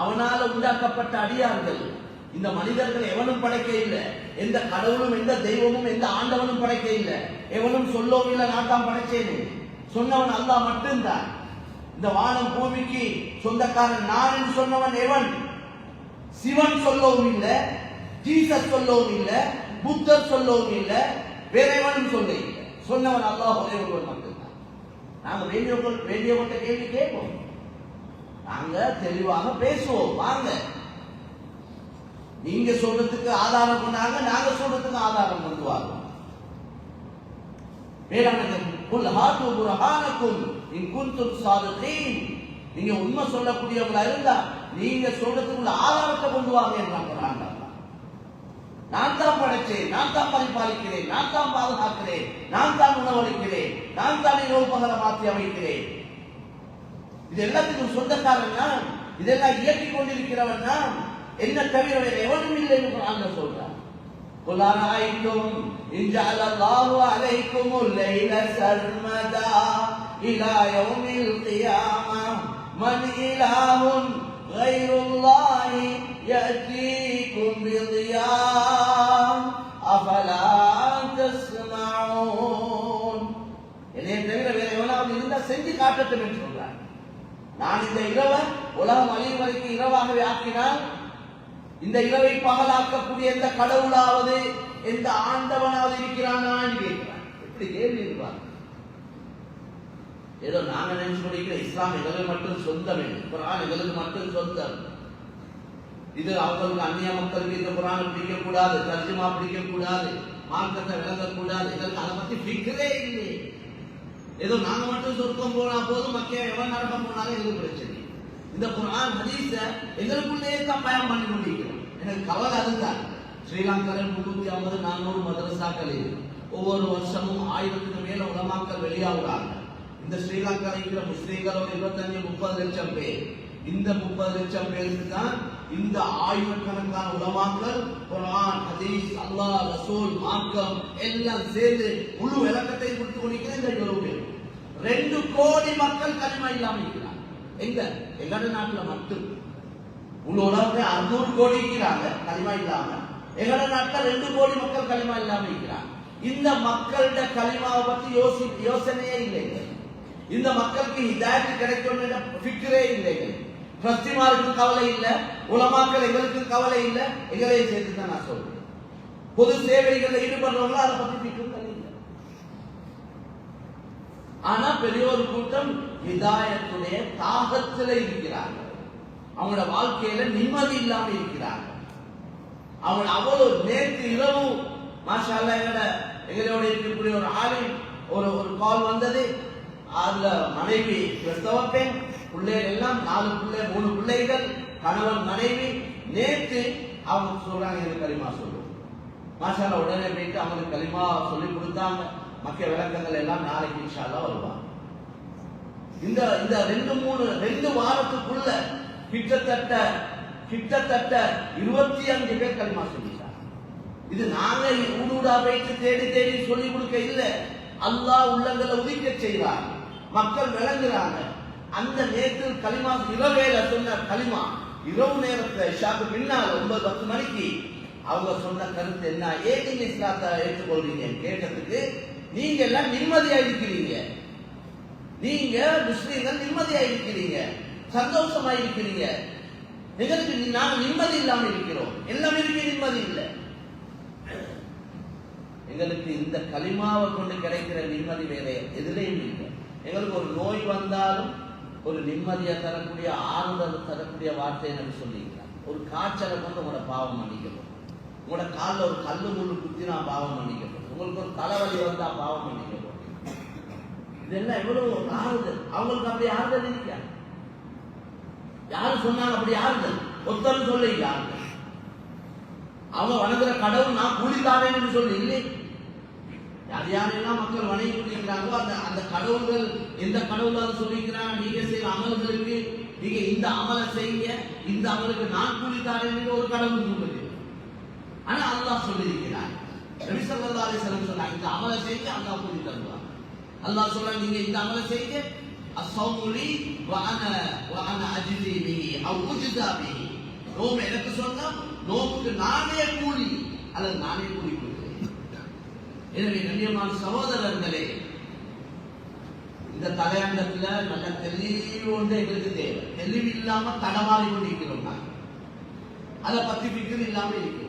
அவனால உண்டாக்கப்பட்ட அடியார்கள். இந்த மனிதர்கள் எவனும் படைக்க இல்லை. எந்த கடவுளும் எந்த தெய்வமும் எந்த ஆண்டவனும் படைக்க இல்லை. எவனும் சொல்லவும் இல்லை நான் தான் படைச்சேன்னு சொன்னவன் அல்லாஹ் மட்டும்தான். இந்த வானம் பூமிக்கு சொந்தக்காரன் நான் என்று சொன்னவன் எவன்? சிவன் சொல்லவும் இல்லை ஜீசஸ் சொல்லவும் இல்லை புத்தர் சொல்லவும் இல்லை வேற எவனும் சொல்ல இல்லை சொன்னவன் அல்லாஹ் ஒரே ஒருவன் மட்டும்தான். நாங்கள் வேண்டியவங்க வேண்டியவங்க கேள்வி கேட்போம். நாங்க தெளிவாக பேசுவோம். வாங்க. நீங்க சொல்றதுக்கு ஆதாரம் பண்ணாங்க நாங்க சொல்றதுக்கு ஆதாரம் கொண்டு வாங்க வேளாண் குல் ஹாத்து புரஹானக்கும் இன் குன்தும் சாதிகீன். நீங்க உண்மை சொல்லக்கூடியவங்களா இருந்தா நீங்க சொல்றதுக்குள்ள ஆதாரத்தை கொண்டு வாங்க என்றாங்க குர்ஆன்ல அல்லாஹ். நான் தான் படைச்சேன் நான் தான் பரிபாலிக்கிறேன் நான் தான் பாதுகாக்கிறேன் நான் தான் உணவளிக்கிறேன் நான் தான் இரவு பகல மாற்றி அமைக்கிறேன். இது எல்லாத்துக்கும் சொந்தக்காரன் நான் இதெல்லாம் இயக்கிக் கொண்டிருக்கிறவன் நான் என்ன தவிர வேற எவனும் இல்லை என்று குர்ஆன்ல சொல்றான் قل أرأيتم إن جعل الله عليكم الليل سرمدا إلى يوم القيامة من إله غير الله يأتيكم بضياء أفلا تسمعون என்னைய தவிர வேற எவனாவது இருந்தா செஞ்சு காட்டட்டும் என்று சொல்றான் நான் இந்த இரவை உலகம் அழியும் வரைக்கும் இரவாகவே ஆக்கினால் இந்த இரவை பகலாக்கக்கூடிய எந்த கடவுளாவது எந்த ஆண்டவனாவது இருக்கிறானா கேட்கிறான் எப்படி கேள்வி இருப்பார் ஏதோ நாங்க நினைச்சு முடிக்கிற இஸ்லாம் எங்களுக்கு மட்டும் சொந்தம் குரான் எங்களுக்கு மட்டும் சொந்தம். இது அவங்களுக்கு அந்நிய மக்களுக்கு இந்த குரான் பிடிக்கக்கூடாது தர்ஜுமா பிடிக்கக்கூடாது மார்க்கத்தை விளங்கக்கூடாது இதற்கு அதை பத்தி ஃபிக்ரே இல்லை. ஏதோ நாங்க மட்டும் சொர்க்கம் போனா போதும் மக்கள் எவன் நடக்க போனாலும் எங்களுக்கு பிரச்சனை இந்த குரான் ஹதீஸ எங்களுக்குள்ளேயே தான் பயம் பண்ணி கொண்டிருக்கிறோம். எனக்கு கவலை அதுதான். ஸ்ரீலங்காவில் முன்னூத்தி ஐம்பது நானூறு மதரசாக்கள் இருக்கு ஒவ்வொரு வருஷமும் ஆயிரத்துக்கு மேல உலமாக்கள் வெளியாகுறாங்க இந்த ஸ்ரீலங்காவில் இருக்கிற முஸ்லீம்கள் இருபத்தஞ்சு முப்பது லட்சம் பேர். இந்த முப்பது லட்சம் பேருக்கு தான் இந்த ஆயிரக்கணக்கான உலமாக்கள் குரான் ஹதீஸ் அல்லாஹ் ரசூல் மார்க்கம் எல்லாம் சேர்ந்து முழு விளக்கத்தை கொடுத்து கொண்டிருக்கிற இந்த இவ்வளவு ரெண்டு கோடி மக்கள் கனிமா இல்லாம இருக்கிறாங்க. எங்க? எங்கட நாட்டுல மட்டும். முழு உலகத்தை அறுநூறு கோடி இருக்கிறாங்க களிமா இல்லாம. எங்கட நாட்டுல ரெண்டு கோடி மக்கள் களிமா இல்லாம இருக்கிறாங்க. இந்த மக்கள்கிட்ட களிமாவை பத்தி யோசி யோசனையே இல்லைங்க. இந்த மக்களுக்கு ஹிதாயத்து கிடைக்கும் ஃபிக்ரே இல்லைங்க. ட்ரஸ்டிமாருக்கு கவலை இல்லை உலமாக்கள் எங்களுக்கு கவலை இல்லை எங்களையும் சேர்த்து தான் நான் சொல்றேன். பொது சேவைகளில் ஈடுபடுறவங்களும் அதை பத்தி ஃபிக்ரும் இல்லை. ஆனா பெரியோர் கூட்டம் இதாயத்துடைய தாகத்துல இருக்கிறாங்க அவங்களோட வாழ்க்கையில நிம்மதி இல்லாம இருக்கிறார்கள். அவங்க அவ்வளவு நேற்று இரவு மாஷா எங்களோட எங்களோட இருக்கக்கூடிய ஒரு ஆளின் ஒரு ஒரு கால் வந்தது. அதுல மனைவி கிறிஸ்தவ பெண் பிள்ளைகள் எல்லாம் நாலு பிள்ளை மூணு பிள்ளைகள் கணவன் மனைவி நேற்று அவங்க சொல்றாங்க எனக்கு களிமா சொல்லுவோம் மாஷால உடனே போயிட்டு அவங்களுக்கு களிமா சொல்லி கொடுத்தாங்க. மக்க விளக்கங்கள் எல்லாம் நாளைக்கு இன்ஷால்லா வருவாங்க. இந்த இந்த ரெண்டு மூணு ரெண்டு வாரத்துக்குள்ள கிட்டத்தட்ட கிட்டத்தட்ட இருபத்தி அஞ்சு பேர் களிமா சொல்லிட்டாங்க. இது நாங்க ஊடூடா போயிட்டு தேடி தேடி சொல்லி கொடுக்க இல்லை. அல்லாஹ் உள்ளங்களை உதிக்க செய்றாங்க மக்கள் விளங்குறாங்க. அந்த நேற்று களிமா இரவேல சொன்ன களிமா இரவு நேரத்துல ஷாக்கு பின்னால் ஒன்பது பத்து மணிக்கு அவங்க சொன்ன கருத்து என்ன? ஏன் இஸ்லாத்தை ஏற்றுக்கொள்றீங்க? கேட்டதுக்கு நீங்க எல்லாம் நிம்மதியா இருக்கிறீங்க நீங்க முஸ்லீம்கள் நிம்மதியா இருக்கிறீங்க சந்தோஷமா இருக்கிறீங்க எங்களுக்கு நாங்கள் நாங்க நிம்மதி இல்லாமல் இருக்கிறோம். எல்லாமே இருக்கு நிம்மதி இல்லை. எங்களுக்கு இந்த களிமாவை கொண்டு கிடைக்கிற நிம்மதி வேற எதுலையும் இல்லை. எங்களுக்கு ஒரு நோய் வந்தாலும் ஒரு நிம்மதியை தரக்கூடிய ஆறுதல் தரக்கூடிய வார்த்தை எனக்கு சொல்லியிருக்கிறார். ஒரு காய்ச்சலை கொண்டு உங்களோட பாவம் மன்னிக்கப்படும். உங்களோட காலில் ஒரு கல்லு முள்ளு நான் பாவம் மன்னிக்கப்படும். உங்களுக்கு ஒரு தலைவலி வந்தா பாவம் மன்னிக்கப்படும். இதெல்லாம் எவ்வளவு ஒரு ஆறுதல். அவங்களுக்கு அப்படி ஆறுதல் இல்லையா யாரு சொன்னாங்க அப்படி ஆறுதல். ஒத்தன்னு சொல்ல ஆறுதல் அவங்க வணங்குற கடவுள் நான் கூலித்தாரேன்னு சொல்லி. இல்லை யார் யாரெல்லாம் மக்கள் வணங்கி கொண்டிருக்கிறாங்களோ அந்த அந்த கடவுள்கள் எந்த கடவுளாவது சொல்லிக்கிறாங்க? நீங்க செய்யற அமல்களுக்கு நீங்க இந்த அமலை செய்யுங்க இந்த அமலுக்கு நான் கூலித்தாரேன்னு ஒரு கடவுள் சொல்லுது. ஆனா அல்லாஹ் சொல்லியிருக்கிறார். ரவி ஸல்லல்லாஹு அலைஹி சொன்னாங்க இந்த அமலை செய்யுங்க அல்லாஹ் கூலி தருவார். அல்லாஹ் சொல்றாங்க நீங்க இந்த அமலை செய்யுங்க. அஸ்ஸௌமுலி வான வான அஜிதி பிஹி அவ் உஜ்ஸா பிஹி. நோம்பு எனக்கு சொன்னா நோம்புக்கு நானே கூலி அல்லது நானே கூலி எனவே கண்ணியமான சகோதரர்களே இந்த தலையங்கத்துல நல்ல தெளிவு ஒன்று எங்களுக்கு தேவை. தெளிவு இல்லாம தடமாறி கொண்டிருக்கிறோம் நாங்கள். அதை பத்தி பிக்கிறது இல்லாம இருக்கிறோம்.